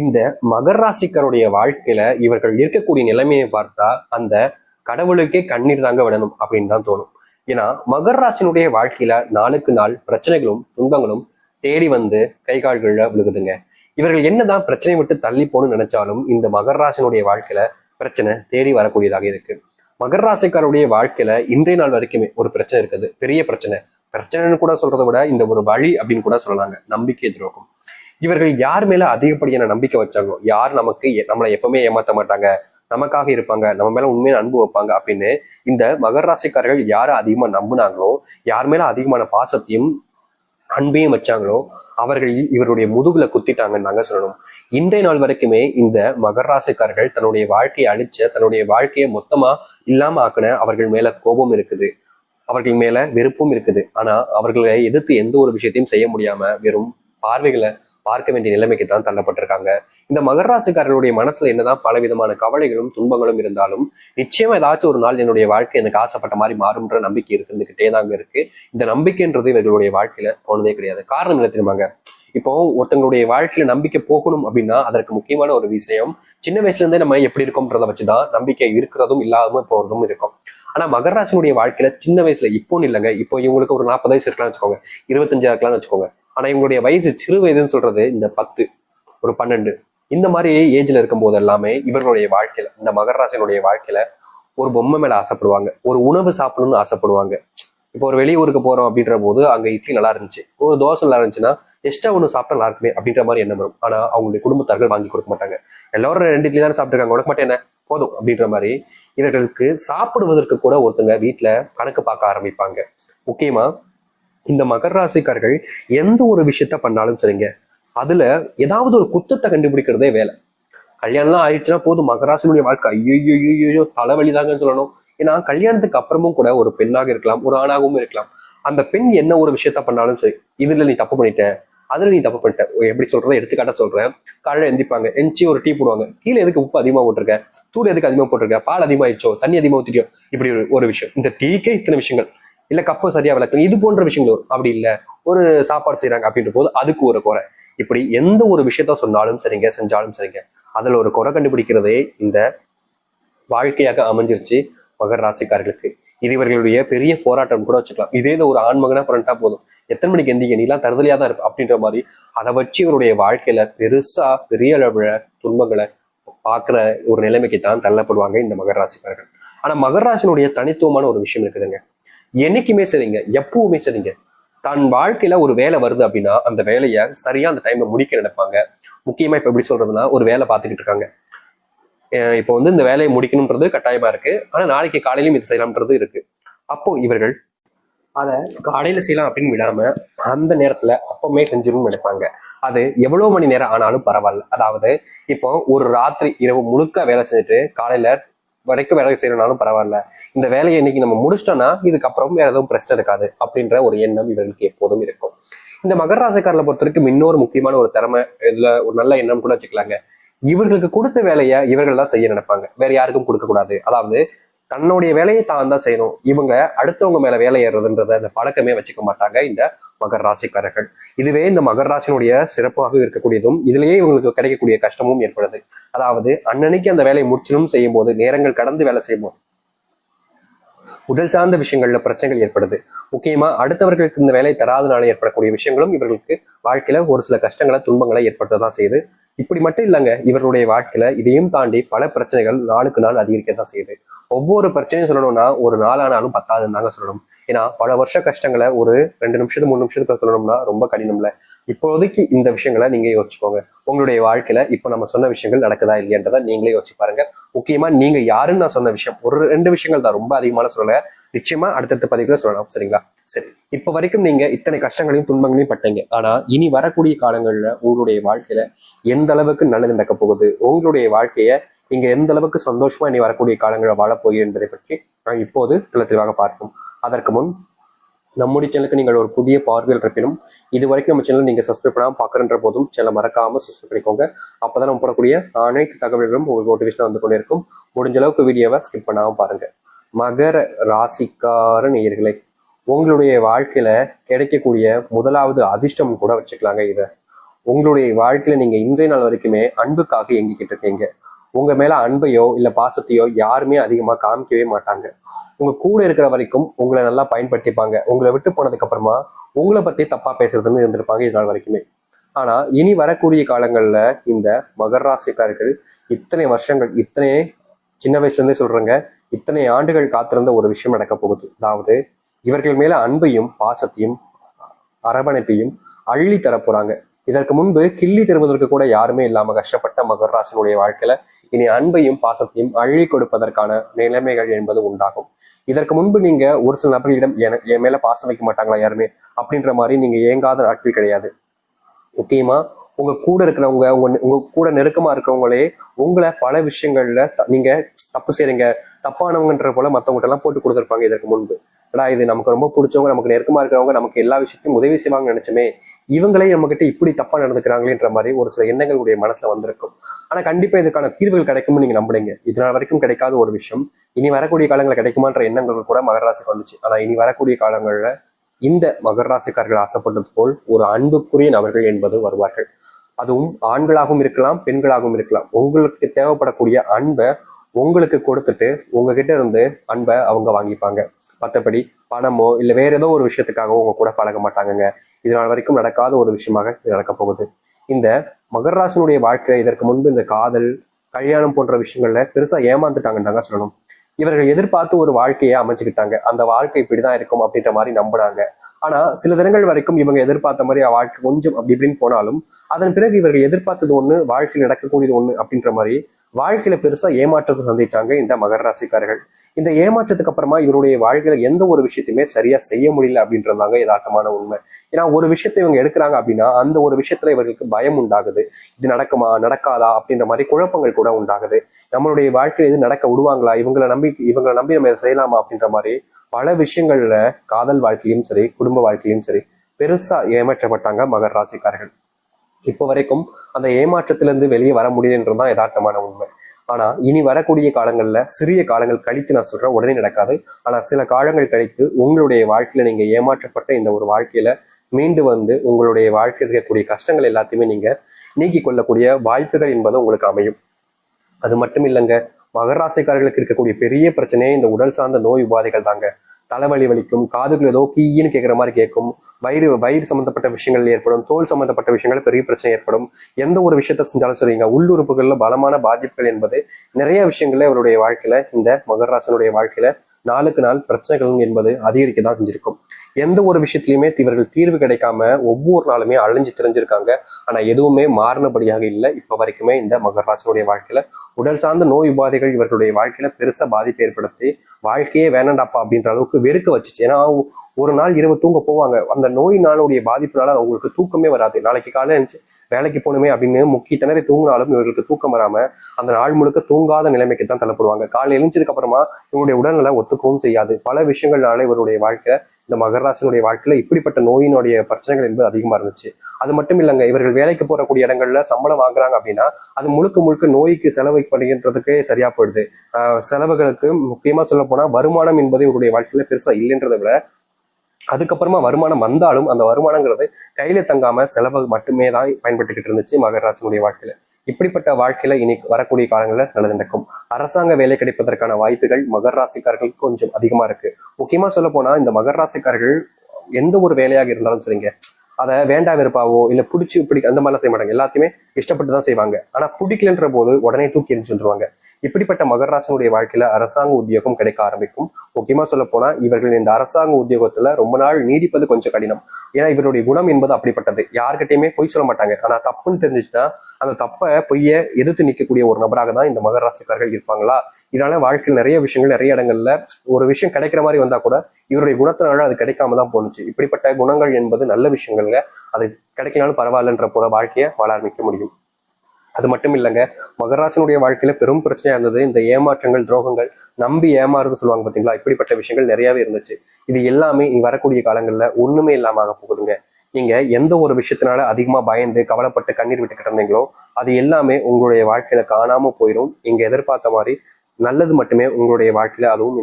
இந்த மகர் ராசிக்காருடைய வாழ்க்கையில இவர்கள் இருக்கக்கூடிய நிலைமையை பார்த்தா அந்த கடவுளுக்கே கண்ணீர் தாங்க விடணும் அப்படின்னு தான் தோணும். ஏன்னா மகர் ராசினுடைய வாழ்க்கையில நாளுக்கு நாள் பிரச்சனைகளும் துன்பங்களும் தேடி வந்து கை கால்களில் விழுகுதுங்க. இவர்கள் என்னதான் பிரச்சனை விட்டு தள்ளி போகணும்னு நினைச்சாலும் இந்த மகர் ராசினுடைய வாழ்க்கையில பிரச்சனை தேடி வரக்கூடியதாக இருக்கு. மகர் ராசிக்காருடைய வாழ்க்கையில இன்றைய நாள் வரைக்குமே ஒரு பிரச்சனை இருக்குது. பெரிய பிரச்சனை. பிரச்சனைன்னு கூட சொல்றதை விட இந்த ஒரு வழி அப்படின்னு கூட சொல்லலாங்க. நம்பிக்கை துரோகம். இவர்கள் யார் மேல அதிகப்படியான நம்பிக்கை வச்சாங்களோ யார் நமக்கு எ- நம்மளை எப்பவுமே ஏமாத்த மாட்டாங்க? நமக்காக இருப்பாங்க. நம்ம மேல உண்மையான அன்பு வைப்பாங்க அப்படின்னு இந்த மகர ராசிக்காரர்கள் யாரை அதிகமா நம்புனாங்களோ யார் மேல அதிகமான பாசத்தையும் அன்பையும் வச்சாங்களோ அவர்கள் இவருடைய முதுகுல குத்திட்டாங்கன்னு நாங்க சொல்லணும். இன்றைய நாள் வரைக்குமே இந்த மகர ராசிக்காரர்கள் தன்னுடைய வாழ்க்கையை அழிச்ச தன்னுடைய வாழ்க்கையை மொத்தமா இல்லாம ஆக்கின அவர்கள் மேல கோபம் இருக்குது. அவர்கள் மேல வெறுப்பும் இருக்குது. ஆனா அவர்களை எதிர்த்து எந்த ஒரு விஷயத்தையும் செய்ய முடியாம வெறும் பார்வைகளை பார்க்க வேண்டிய நிலைமைக்கு தான் தள்ளப்பட்டிருக்காங்க. இந்த மகர ராசிக்காரர்களுடைய மனசுல என்னதான் பல விதமான கவலைகளும் துன்பங்களும் இருந்தாலும் நிச்சயமா ஏதாச்சும் ஒரு நாள் என்னுடைய வாழ்க்கை எனக்கு ஆசைப்பட்ட மாதிரி மாறும்ன்ற நம்பிக்கை இருந்துகிட்டே தாங்க இருக்கு. இந்த நம்பிக்கைன்றது இவர்களுடைய வாழ்க்கையில போனதே கிடையாது. காரணம் என்ன தெரியுமாங்க? இப்போ ஒருத்தங்களுடைய வாழ்க்கையில நம்பிக்கை போகணும் அப்படின்னா அதற்கு முக்கியமான ஒரு விஷயம் சின்ன வயசுல இருந்தே நம்ம எப்படி இருக்கோம்ன்றத வச்சுதான் நம்பிக்கை இருக்கிறதும் இல்லாம போறதும் இருக்கும். ஆனா மகராசினுடைய வாழ்க்கையில சின்ன வயசுல இப்போன்னு இல்லைங்க. இப்போ இவங்களுக்கு ஒரு நாற்பது வயசு இருக்கலாம்னு வச்சுக்கோங்க. இருபத்தஞ்சாயிரம் இருக்கலாம்னு வச்சுக்கோங்க. ஆனா இவங்களுடைய வயசு சிறு வயதுன்னு சொல்றது இந்த பத்து ஒரு பன்னெண்டு. இந்த மாதிரி ஏஜ்ல இருக்கும்போது எல்லாமே இவர்களுடைய வாழ்க்கையில இந்த மகராசனுடைய வாழ்க்கையில ஒரு பொம்மை மேல ஆசைப்படுவாங்க. ஒரு உணவு சாப்பிடணும்னு ஆசைப்படுவாங்க. இப்போ ஒரு வெளியூருக்கு போறோம் அப்படின்ற போது அங்க இட்லி நல்லா இருந்துச்சு. ஒரு தோசை நல்லா இருந்துச்சுன்னா எக்ஸ்ட்ரா ஒன்று சாப்பிட்டா நல்லா இருக்குமே அப்படின்ற மாதிரி எண்ணம் வரும். ஆனா அவங்களுடைய குடும்பத்தார்கள் வாங்கி கொடுக்க மாட்டாங்க. எல்லாரும் ரெண்டு இட்லி தானே சாப்பிட்டுருக்காங்க. உனக்கு மட்டும் என்ன? போதும் அப்படின்ற மாதிரி இவர்களுக்கு சாப்பிடுவதற்கு கூட ஒருத்தங்க வீட்டுல கணக்கு பார்க்க ஆரம்பிப்பாங்க. முக்கியமா இந்த மகர ராசிக்காரர்கள் எந்த ஒரு விஷயத்த பண்ணாலும் சரிங்க. அதுல ஏதாவது ஒரு குத்தத்தை கண்டுபிடிக்கிறதே வேலை. கல்யாணம்லாம் ஆயிடுச்சுன்னா போதும். மகராசினுடைய வாழ்க்கை ஐயோ ஐயோ தலைவலி தாங்கன்னு சொல்லணும். ஏன்னா கல்யாணத்துக்கு அப்புறமும் கூட ஒரு பெண்ணாக இருக்கலாம் ஒரு ஆணாகவும் இருக்கலாம். அந்த பெண் என்ன ஒரு விஷயத்த பண்ணாலும் சரி இதுல நீ தப்பு பண்ணிட்ட அதுல நீ தப்பு பண்ணிட்ட ஓ, எப்படி சொல்றத எடுத்துக்காட்ட சொல்றேன். காலையில எழுந்திப்பாங்க எந்திச்சு ஒரு டீ போடுவாங்க. கீழே எதுக்கு உப்பு அதிகமா போட்டிருக்க? தூள் எதுக்கு அதிகமா போட்டிருக்க? பால் அதிகமாயிடுச்சோ? தண்ணி அதிகமா ஊத்திட்டியோ? இப்படி ஒரு- ஒரு விஷயம். இந்த டீக்கே இத்தனை விஷயங்கள். இல்ல கப்பை சரியா விளக்கணும் இது போன்ற விஷயங்கள் அப்படி இல்ல. ஒரு சாப்பாடு செய்யறாங்க அப்படின்ற போது அதுக்கு ஒரு குறை. இப்படி எந்த ஒரு விஷயத்த சொன்னாலும் சரிங்க செஞ்சாலும் சரிங்க. அதுல ஒரு குறை கண்டுபிடிக்கிறதே இந்த வாழ்க்கையாக அமைஞ்சிருச்சு மகர ராசிக்காரர்களுக்கு. இது இவர்களுடைய பெரிய போராட்டம் கூட வச்சுக்கலாம். இதே இது ஒரு ஆண்மகனா பிறண்டா போதும். எத்தனை மணிக்கு எந்திரிக்க நீலாம் தருதலியா தான் இருப்ப அப்படின்ற மாதிரி அதை வச்சு இவருடைய வாழ்க்கையில பெருசா பெரிய அளவுல துன்பங்களை பார்க்குற ஒரு நிலைமைக்கு தான் தள்ளப்படுவாங்க இந்த மகர ராசிக்காரர்கள். ஆனா மகராசினுடைய தனித்துவமான ஒரு விஷயம் இருக்குதுங்க. என்னைக்குமே சரிங்க எப்பவுமே சரிங்க. தன் வாழ்க்கையில ஒரு வேலை வருது அப்படின்னா அந்த வேலையை சரியா அந்த டைம்ல முடிக்க நினைப்பாங்க. முக்கியமா இப்ப எப்படி சொல்றதுன்னா ஒரு வேலை பார்த்துக்கிட்டு இருக்காங்க. இப்போ வந்து இந்த வேலையை முடிக்கணும்ன்றது கட்டாயமா இருக்கு. ஆனா நாளைக்கு காலையிலும் இது செய்யலாம்ன்றது இருக்கு. அப்போ இவர்கள் அதை காலையில செய்யலாம் அப்படின்னு விடாம அந்த நேரத்துல அப்பவுமே செஞ்சிடணும்னு நினைப்பாங்க. அது எவ்வளவு மணி நேரம் ஆனாலும் பரவாயில்ல. அதாவது இப்போ ஒரு ராத்திரி இரவு முழுக்க வேலை செஞ்சுட்டு காலையில வரைக்கும் வேலை செய்யணும்னாலும் பரவாயில்ல. இந்த வேலையை இன்னைக்கு நம்ம முடிச்சிட்டோம்னா இதுக்கப்புறம் வேற எதுவும் பிரச்சனை இருக்காது அப்படின்ற ஒரு எண்ணம் இவர்களுக்கு எப்போதும் இருக்கும். இந்த மகர ராசிக்காரர்களை பொறுத்த வரைக்கும் இன்னொரு முக்கியமான ஒரு திறமை இதுல ஒரு நல்ல எண்ணம் கூட வச்சுக்கலாங்க. இவர்களுக்கு கொடுத்த வேலையை இவர்கள் தான் செய்ய நினைப்பாங்க. வேற யாருக்கும் கொடுக்க கூடாது அதாவது தன்னுடைய வேலையை தான் தான் செய்யணும். இவங்க அடுத்தவங்க மேல வேலை ஏறுறதுன்றத அந்த பழக்கமே வச்சுக்க மாட்டாங்க இந்த மகர் ராசிக்காரர்கள். இதுவே இந்த மகர் ராசினுடைய சிறப்பாக இருக்கக்கூடியதும் இதுலயே இவங்களுக்கு கிடைக்கக்கூடிய கஷ்டமும் ஏற்படுது. அதாவது அன்னன்னைக்கு அந்த வேலையை முடிச்சிடும் செய்யும் போது நேரங்கள் கடந்து வேலை செய்யும் போது உடல் சார்ந்த விஷயங்கள்ல பிரச்சனைகள் ஏற்படுது. முக்கியமா அடுத்தவர்களுக்கு இந்த வேலை தராதனால ஏற்படக்கூடிய விஷயங்களும் இவர்களுக்கு வாழ்க்கையில ஒரு சில கஷ்டங்களை துன்பங்களை ஏற்படுத்ததான் செய்யுது. இப்படி மட்டும் இல்லைங்க இவருடைய வாழ்க்கையில இதையும் தாண்டி பல பிரச்சனைகள் நாளுக்கு நாள் அதிகரிக்க தான் செய்யுது. ஒவ்வொரு பிரச்சனையும் சொல்லணும்னா ஒரு நாளானாலும் பத்தாதுன்னு தாங்க சொல்லணும். ஏன்னா பல வருஷ கஷ்டங்களை ஒரு ரெண்டு நிமிஷத்துக்கு மூணு நிமிஷத்துக்கு சொல்லணும்னா ரொம்ப கடினம்ல. இப்போதைக்கு இந்த விஷயங்களை நீங்க யோசிச்சுக்கோங்க. உங்களுடைய வாழ்க்கையில இப்போ நம்ம சொன்ன விஷயங்கள் நடக்குதா இல்லையன்றதை நீங்களே யோசிச்சு பாருங்க. முக்கியமா நீங்க யாருன்னு நான் சொன்ன விஷயம் ஒரு ரெண்டு விஷயங்கள் தான் ரொம்ப அதிகமான சொல்லல நிச்சயமா அடுத்தடுத்த பதிவுல சொல்லலாம் சரிங்களா? சரி இப்ப வரைக்கும் நீங்க இத்தனை கஷ்டங்களையும் துன்பங்களையும் பட்டீங்க. ஆனா இனி வரக்கூடிய காலங்கள்ல உங்களுடைய வாழ்க்கையில எந்த அளவுக்கு நல்லது நடக்க போகுது? உங்களுடைய வாழ்க்கைய நீங்க எந்த அளவுக்கு சந்தோஷமா இனி வரக்கூடிய காலங்களில் வாழ போகிறீர்கள் என்பதை பற்றி நான் இப்போது தெளிவாக பார்ப்போம். அதற்கு முன் நம்முடைய சேனலுக்கு நீங்கள் ஒரு புதிய பார்வையில் இருப்பினும் இது வரைக்கும் நம்ம சேனல் நீங்க சப்ஸ்கிரைப் பண்ணாமல் பார்க்குறன்ற போதும் சேனலை மறக்காம சப்ஸ்கிரைப் பண்ணிக்கோங்க. அப்பதான் நம்ம போடக்கூடிய அனைத்து தகவல்களும் உங்களுக்கு நோட்டிஃபிகேஷன் வந்து கொண்டே இருக்கும். முடிஞ்ச அளவுக்கு வீடியோவை ஸ்கிப் பண்ணாமல் பாருங்க. மகர ராசிக்கார நேயர்களை உங்களுடைய வாழ்க்கையில கிடைக்கக்கூடிய முதலாவது அதிர்ஷ்டம் கூட வச்சுக்கலாங்க இதை. உங்களுடைய வாழ்க்கையில நீங்க இன்றைய நாள் வரைக்குமே அன்புக்காக இயங்கிக்கிட்டு இருக்கீங்க. உங்க மேல அன்பையோ இல்ல பாசத்தையோ யாருமே அதிகமா காமிக்கவே மாட்டாங்க. உங்க கூட இருக்கிற வரைக்கும் உங்களை நல்லா பயன்படுத்திப்பாங்க. உங்களை விட்டு போனதுக்கு அப்புறமா உங்களை பத்தி தப்பா பேசுறதுன்னு இருந்திருப்பாங்க இது நாள் வரைக்குமே. ஆனா இனி வரக்கூடிய காலங்கள்ல இந்த மகர ராசிக்காரர்கள் இத்தனை வருஷங்கள் இத்தனை சின்ன வயசுல இருந்தே சொல்றேங்க இத்தனை ஆண்டுகள் காத்திருந்த ஒரு விஷயம் நடக்க போகுது. அதாவது இவர்கள் மேல அன்பையும் பாசத்தையும் அரவணைப்பையும் அள்ளி தர போறாங்க. இதற்கு முன்பு கிள்ளி தருவதற்கு கூட யாருமே இல்லாம கஷ்டப்பட்ட மகர் ராசினுடைய வாழ்க்கையில இனி அன்பையும் பாசத்தையும் அழி கொடுப்பதற்கான நிலைமைகள் என்பது உண்டாகும். இதற்கு முன்பு நீங்க ஒரு சில நபர்களிடம் என- என் மேல பாசம் வைக்க மாட்டாங்களா யாருமே? அப்படின்ற மாதிரி நீங்க ஏங்காத நாட்கள் கிடையாது. முக்கியமா உங்க கூட இருக்கிறவங்க உங்க உங்க கூட நெருக்கமா இருக்கிறவங்களே உங்களை பல விஷயங்கள்ல த- நீங்க தப்பு செய்றீங்க தப்பானவங்கன்ற போல மத்தவங்ககிட்ட எல்லாம் போட்டு கொடுத்துருப்பாங்க இதற்கு முன்பு. ஏடா இது நமக்கு ரொம்ப பிடிச்சவங்க நமக்கு நெருக்கமா இருக்கிறவங்க நமக்கு எல்லா விஷயத்தையும் உதவி செய்வாங்க நினைச்சுமே இவங்களே நம்ம கிட்ட இப்படி தப்பா நடந்துக்கிறாங்களேன்ற மாதிரி ஒரு சில எண்ணங்கள் உடைய மனசுல வந்திருக்கும். ஆனா கண்டிப்பா இதுக்கான தீர்வுகள் கிடைக்கும்னு நீங்க நம்புறீங்க இதனால் வரைக்கும் கிடைக்காத ஒரு விஷயம். இனி வரக்கூடிய காலங்களில் கிடைக்குமான்ற எண்ணங்கள் கூட மகர வந்துச்சு. ஆனா இனி வரக்கூடிய காலங்கள்ல இந்த மகர ராசிக்காரர்கள் ஆசைப்பட்டது போல் ஒரு அன்புக்குரிய நபர்கள் என்பது வருவார்கள். அதுவும் ஆண்களாகவும் இருக்கலாம் பெண்களாகவும் இருக்கலாம். உங்களுக்கு தேவைப்படக்கூடிய அன்பை உங்களுக்கு கொடுத்துட்டு உங்ககிட்ட இருந்து அன்பை அவங்க வாங்கிப்பாங்க. மற்றபடி பணமோ இல்லை வேற ஏதோ ஒரு விஷயத்துக்காக உங்க கூட பழக மாட்டாங்கங்க. இதனால் வரைக்கும் நடக்காத ஒரு விஷயமாக இது நடக்க போகுது. இந்த மகராசனுடைய வாழ்க்கை இதற்கு முன்பு இந்த காதல் கல்யாணம் போன்ற விஷயங்கள்ல பெருசா ஏமாந்துட்டாங்கன்னு தாங்க சொல்லணும். இவர்கள் எதிர்பார்த்து ஒரு வாழ்க்கையை அமைச்சுக்கிட்டாங்க. அந்த வாழ்க்கை இப்படிதான் இருக்கும் அப்படின்ற மாதிரி நம்பினாங்க ஆனா சில தினங்கள் வரைக்கும் இவங்க எதிர்பார்த்த மாதிரி வாழ்க்கை கொஞ்சம் அப்படி இப்படின்னு போனாலும் அதன் பிறகு இவர்கள் எதிர்பார்த்தது ஒண்ணு வாழ்க்கையில் நடக்கக்கூடியது ஒண்ணு அப்படின்ற மாதிரி வாழ்க்கையில பெருசா ஏமாற்றத்தை சந்திச்சாங்க இந்த மகர ராசிக்காரர்கள். இந்த ஏமாற்றத்துக்கு அப்புறமா இவருடைய வாழ்க்கையில எந்த ஒரு விஷயத்தையுமே சரியா செய்ய முடியல அப்படின்றதாங்க யதார்த்தமான உண்மை. ஏன்னா ஒரு விஷயத்தை இவங்க எடுக்கிறாங்க அப்படின்னா அந்த ஒரு விஷயத்துல இவர்களுக்கு பயம் உண்டாகுது. இது நடக்குமா நடக்காதா அப்படின்ற மாதிரி குழப்பங்கள் கூட உண்டாகுது. நம்மளுடைய வாழ்க்கையில இது நடக்க விடுவாங்களா? இவங்களை நம்பி இவங்களை நம்பி நம்ம இதை செய்யலாமா அப்படின்ற மாதிரி பல விஷயங்கள்ல காதல் வாழ்க்கையிலும் சரி குடும்ப குடும்ப வாழ்க்கையிலும் சரி பெருசா ஏமாற்றப்பட்டாங்க மகர் ராசிக்காரர்கள். இப்போ வரைக்கும் அந்த ஏமாற்றத்திலிருந்து வெளியே வர முடியுதுன்றதுதான் யதார்த்தமான உண்மை. ஆனா இனி வரக்கூடிய காலங்கள்ல சிறிய காலங்கள் கழித்து நான் சொல்றேன் உடனே நடக்காது. ஆனா சில காலங்கள் கழித்து உங்களுடைய வாழ்க்கையில நீங்க ஏமாற்றப்பட்ட இந்த ஒரு வாழ்க்கையில மீண்டு வந்து உங்களுடைய வாழ்க்கையில் இருக்கக்கூடிய கஷ்டங்கள் எல்லாத்தையுமே நீங்க நீக்கிக் கொள்ளக்கூடிய வாய்ப்புகள் என்பது உங்களுக்கு அமையும். அது மட்டும் இல்லைங்க மகராசிக்காரர்களுக்கு இருக்கக்கூடிய பெரிய பிரச்சனையே இந்த உடல் சார்ந்த நோய் உபாதைகள் தாங்க. தலைவலி வலிக்கும் காதுகள் ஏதோ கீன்னு கேட்குற மாதிரி கேட்கும் வயிறு வயிறு சம்பந்தப்பட்ட விஷயங்கள் ஏற்படும் தோல் சம்பந்தப்பட்ட விஷயங்கள் பெரிய பிரச்சனை ஏற்படும். எந்த ஒரு விஷயத்த செஞ்சாலும் சரிங்க. உள்ளுறுப்புகளில் பலமான பாதிப்புகள் என்பது நிறைய விஷயங்கள்ல இவருடைய வாழ்க்கையில இந்த மகராசனுடைய வாழ்க்கையில நாளுக்கு நாள் பிரச்சனைகள் என்பது அதிகரிக்க தான் செஞ்சிருக்கும். எந்த ஒரு விஷயத்துலையுமே இவர்கள் தீர்வு கிடைக்காம ஒவ்வொரு நாளுமே அழிஞ்சு தெரிஞ்சிருக்காங்க. ஆனா எதுவுமே மாறினபடியாக இல்லை. இப்ப வரைக்குமே இந்த மகர ராசினுடைய வாழ்க்கையில உடல் சார்ந்த நோய் உபாதைகள் இவர்களுடைய வாழ்க்கையில பெருசா பாதிப்பு ஏற்படுத்தி வாழ்க்கையே வேணாண்டாப்பா அப்படின்ற அளவுக்கு வெறுக்க வச்சுச்சு. ஏன்னா ஒரு நாள் இரவு தூங்க போவாங்க. அந்த நோயினாலுடைய பாதிப்புனால அவங்களுக்கு தூக்கமே வராது. நாளைக்கு காலையில் எழுந்துச்சு வேலைக்கு போகணுமே அப்படின்னு முக்கிய திணறி தூங்கினாலும் இவர்களுக்கு தூக்கம் வராம அந்த நாள் முழுக்க தூங்காத நிலைமைக்கு தான் தள்ளப்படுவாங்க. காலையில் எழுந்ததுக்கு அப்புறமா இவருடைய உடல்நல ஒத்துக்கவும் செய்யாது. பல விஷயங்கள்னால இவருடைய வாழ்க்கை இந்த மகராசனுடைய வாழ்க்கையில இப்படிப்பட்ட நோயினுடைய பிரச்சனைகள் என்பது அதிகமா இருந்துச்சு. அது மட்டும் இல்லைங்க இவர்கள் வேலைக்கு போறக்கூடிய இடங்கள்ல சம்பளம் வாங்குறாங்க அப்படின்னா அது முழுக்க முழுக்க நோய்க்கு செலவழிக்கப்படுகின்றதுக்கே சரியா போயிடுது. செலவுகளுக்கு முக்கியமா சொல்ல போனா வருமானம் என்பது இவருடைய வாழ்க்கையில பெருசா இல்லைன்றதை விட அதுக்கப்புறமா வருமானம் வந்தாலும் அந்த வருமானங்கிறது கையில தங்காம செலவு மட்டுமே தான் பயன்பட்டுக்கிட்டு இருந்துச்சு மகராஜனுடைய வாழ்க்கையில. இப்படிப்பட்ட வாழ்க்கையில இனி வரக்கூடிய காலங்களில் நல்லது நடக்கும். அரசாங்க வேலை கிடைப்பதற்கான வாய்ப்புகள் மகர் ராசிக்காரர்களுக்கு கொஞ்சம் அதிகமா இருக்கு. முக்கியமா சொல்ல போனா இந்த மகர் ராசிக்காரர்கள் எந்த ஒரு வேலையாக இருந்தாலும் சரிங்க. அதை வேண்டா வெறுப்பாவோ இல்ல பிடிச்சி பிடி அந்த மாதிரிலாம் செய்ய மாட்டாங்க. எல்லாத்தையுமே இஷ்டப்பட்டு தான் செய்வாங்க. ஆனா பிடிக்கலன்ற போது உடனே தூக்கி எரிஞ்சுருவாங்க இப்படிப்பட்ட மகராசனுடைய வாழ்க்கையில அரசாங்க உத்தியோகம் கிடைக்க ஆரம்பிக்கும். முக்கியமா சொல்ல போனா இவர்கள் இந்த அரசாங்க உத்தியோகத்துல ரொம்ப நாள் நீடிப்பது கொஞ்சம் கடினம். ஏன்னா இவருடைய குணம் என்பது அப்படிப்பட்டது. யார்கிட்டயுமே பொய் சொல்ல மாட்டாங்க. ஆனா தப்புன்னு தெரிஞ்சுச்சுன்னா அந்த தப்பை பொய்ய எதிர்த்து நிற்கக்கூடிய ஒரு நபராக தான் இந்த மகர ராசிக்காரர்கள் இருப்பாங்களா? இதனால வாழ்க்கையில் நிறைய விஷயங்கள் நிறைய இடங்கள்ல ஒரு விஷயம் கிடைக்கிற மாதிரி வந்தா கூட இவருடைய குணத்தினால அது கிடைக்காம தான் போனுச்சு இப்படிப்பட்ட குணங்கள் என்பது நல்ல விஷயங்கள்ங்க. அது கிடைக்கனாலும் பரவாயில்லன்ற போல வாழ்க்கையை வாழ ஆரம்பிக்க முடியும். அது மட்டும் இல்லைங்க மகராசனுடைய வாழ்க்கையில பெரும் பிரச்சனையா இருந்தது. இந்த ஏமாற்றங்கள் துரோகங்கள் நம்பி ஏமாறுன்னு சொல்லுவாங்க பாத்தீங்களா? இப்படிப்பட்ட விஷயங்கள் நிறையவே இருந்துச்சு. இது எல்லாமே இனி வரக்கூடிய காலங்கள்ல ஒண்ணுமே இல்லாம ஆக போகுதுங்க. நீங்க எந்த ஒரு விஷயத்தினால அதிகமா பயந்து கவலைப்பட்டு கண்ணீர் விட்டுக்கிட்டு இருந்தீங்களோ அது எல்லாமே உங்களுடைய வாழ்க்கையில காணாம போயிடும் நீங்க எதிர்பார்த்த மாதிரி நல்லது மட்டுமே உங்களுடைய வாழ்க்கையில அதுவும்